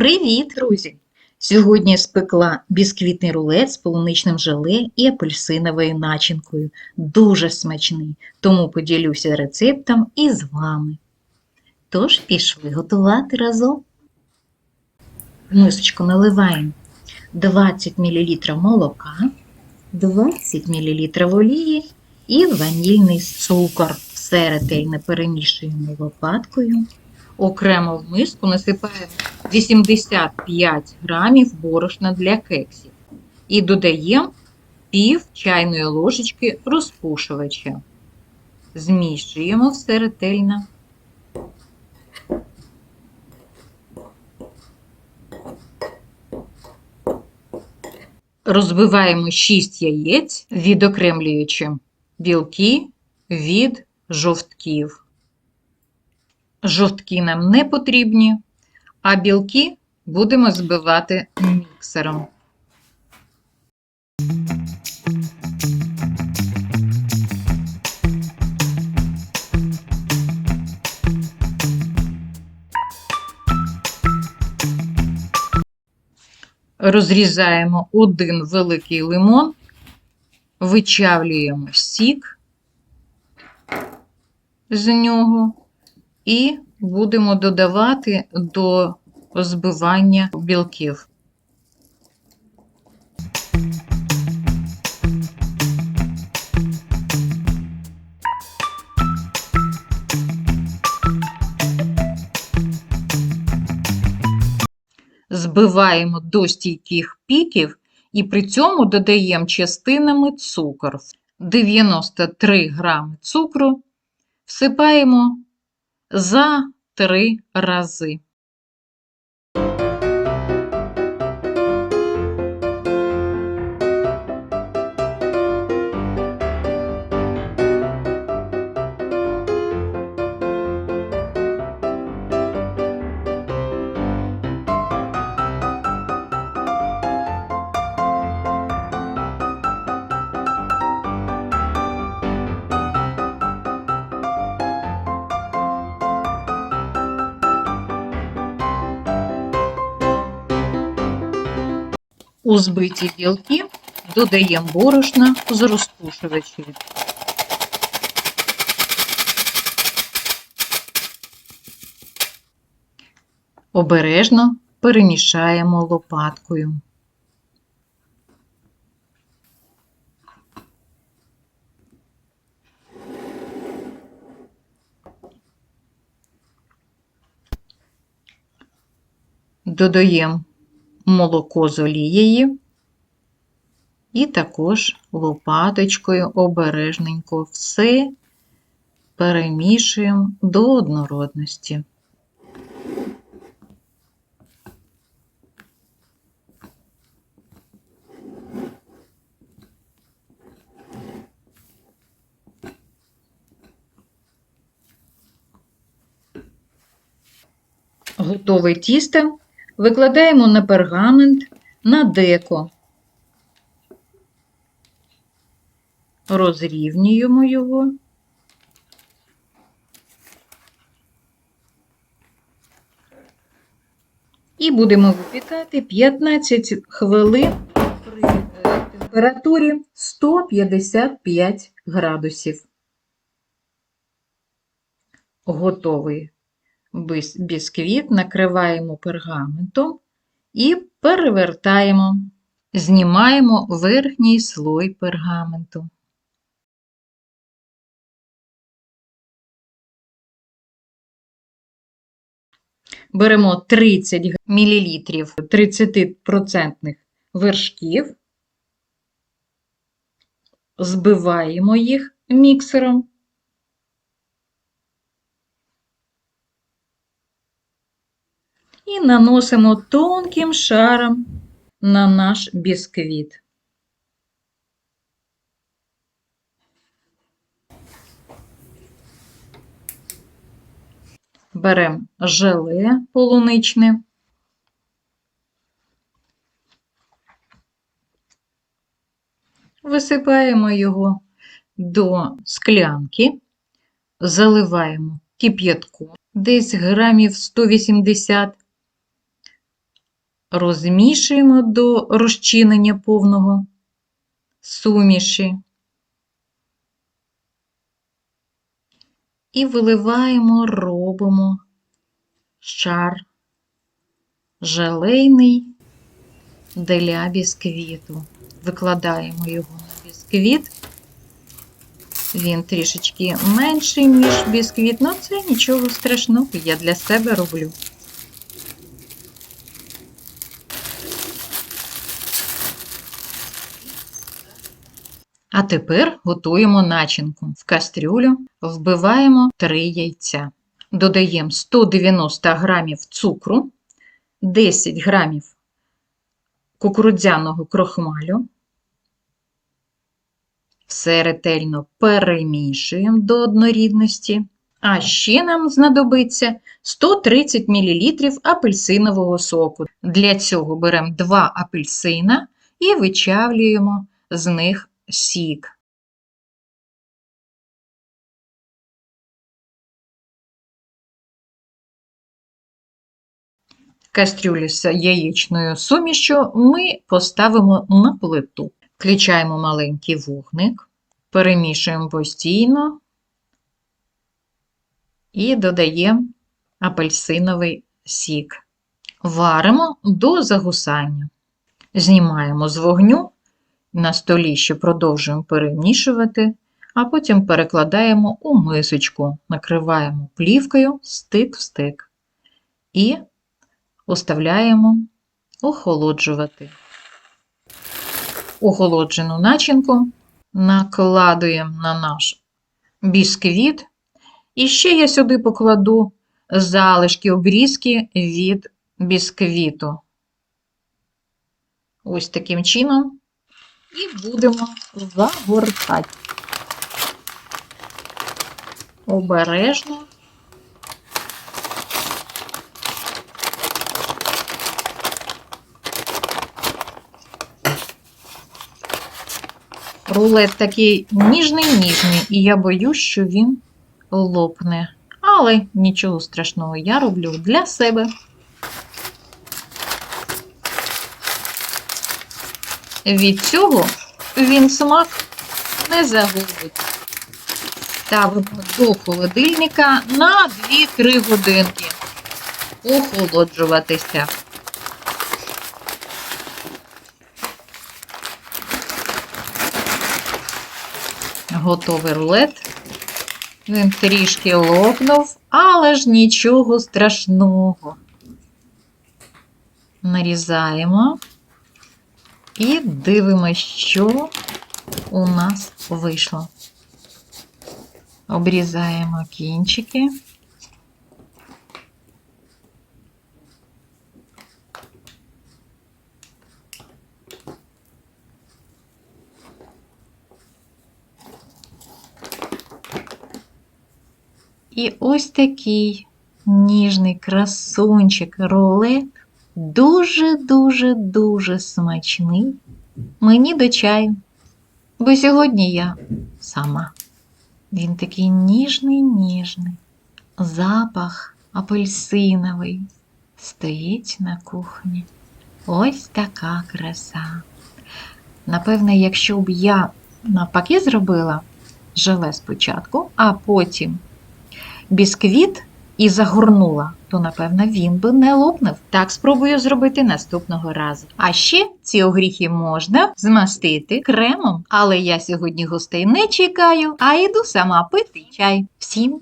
Привіт, друзі! Сьогодні спекла бісквітний рулет з полуничним желе і апельсиновою начинкою. Дуже смачний, тому поділюся рецептом із вами. Тож пішли готувати разом. В мисочку наливаємо 20 мл молока, 20 мл олії і ванільний цукор. Все ретельно перемішуємо лопаткою. Окремо в миску насипаємо 85 грамів борошна для кексів і додаємо пів чайної ложечки розпушувача. Змішуємо все ретельно. Розбиваємо 6 яєць, відокремлюючи білки від жовтків. Жовтки нам не потрібні, а білки будемо збивати міксером. Розрізаємо один великий лимон, вичавлюємо сік з нього і будемо додавати до збивання білків. Збиваємо до стійких піків і при цьому додаємо частинами цукор. 93 грами цукру всипаємо за три рази. У збиті білки додаємо борошна з розпушувачів. Обережно перемішаємо лопаткою. Додаємо молоко з олією і також лопаточкою обережненько все перемішуємо до однородності. Готове тісто викладаємо на пергамент на деко. Розрівнюємо його. І будемо випікати 15 хвилин при е, температурі 155 градусів. Готовий бісквіт накриваємо пергаментом і перевертаємо, знімаємо верхній слой пергаменту. Беремо 30 мл 30% вершків, збиваємо їх міксером. І наносимо тонким шаром на наш бісквіт. Беремо желе полуничне. Висипаємо його до склянки, заливаємо кип'ятком десь грамів 180 розмішуємо до розчинення повного суміші. І виливаємо, робимо шар желейний для бісквіту. Викладаємо його на бісквіт. Він трішечки менший, ніж бісквіт, але це нічого страшного, я для себе роблю. А тепер готуємо начинку. В кастрюлю вбиваємо 3 яйця. Додаємо 190 грамів цукру, 10 грамів кукурудзяного крохмалю. Все ретельно перемішуємо до однорідності. А ще нам знадобиться 130 мл апельсинового соку. Для цього беремо 2 апельсина і вичавлюємо з них сік. Кастрюлю з яєчною сумішю ми поставимо на плиту. Включаємо маленький вогник, перемішуємо постійно і додаємо апельсиновий сік. Варимо до загусання. Знімаємо з вогню на столі, ще продовжуємо перемішувати, а потім перекладаємо у мисочку, накриваємо плівкою стик в стик і оставляємо охолоджувати. Охолоджену начинку накладуємо на наш бісквіт. І ще я сюди покладу залишки обрізки від бісквіту. Ось таким чином. І будемо загортати. Обережно. Рулет такий ніжний-ніжний, і я боюсь, що він лопне. Але нічого страшного, я роблю для себе. Від цього він смак не загубить. Ставимо до холодильника на 2-3 годинки охолоджуватися. Готовий рулет. Він трішки лопнув, але ж нічого страшного. Нарізаємо і дивимося, що у нас вийшло. Обрізаємо кінчики. І ось такий ніжний красунчик рулет, дуже-дуже-дуже смачний. Мені до чаю. Бо сьогодні я сама. Він такий ніжний, ніжний, запах апельсиновий стоїть на кухні. Ось така краса. Напевне, якщо б я навпаки зробила желе спочатку, а потім бісквіт і загорнула, то, напевно, він би не лопнув. Так спробую зробити наступного разу. А ще ці огріхи можна змастити кремом. Але я сьогодні гостей не чекаю, а йду сама пити чай. Всім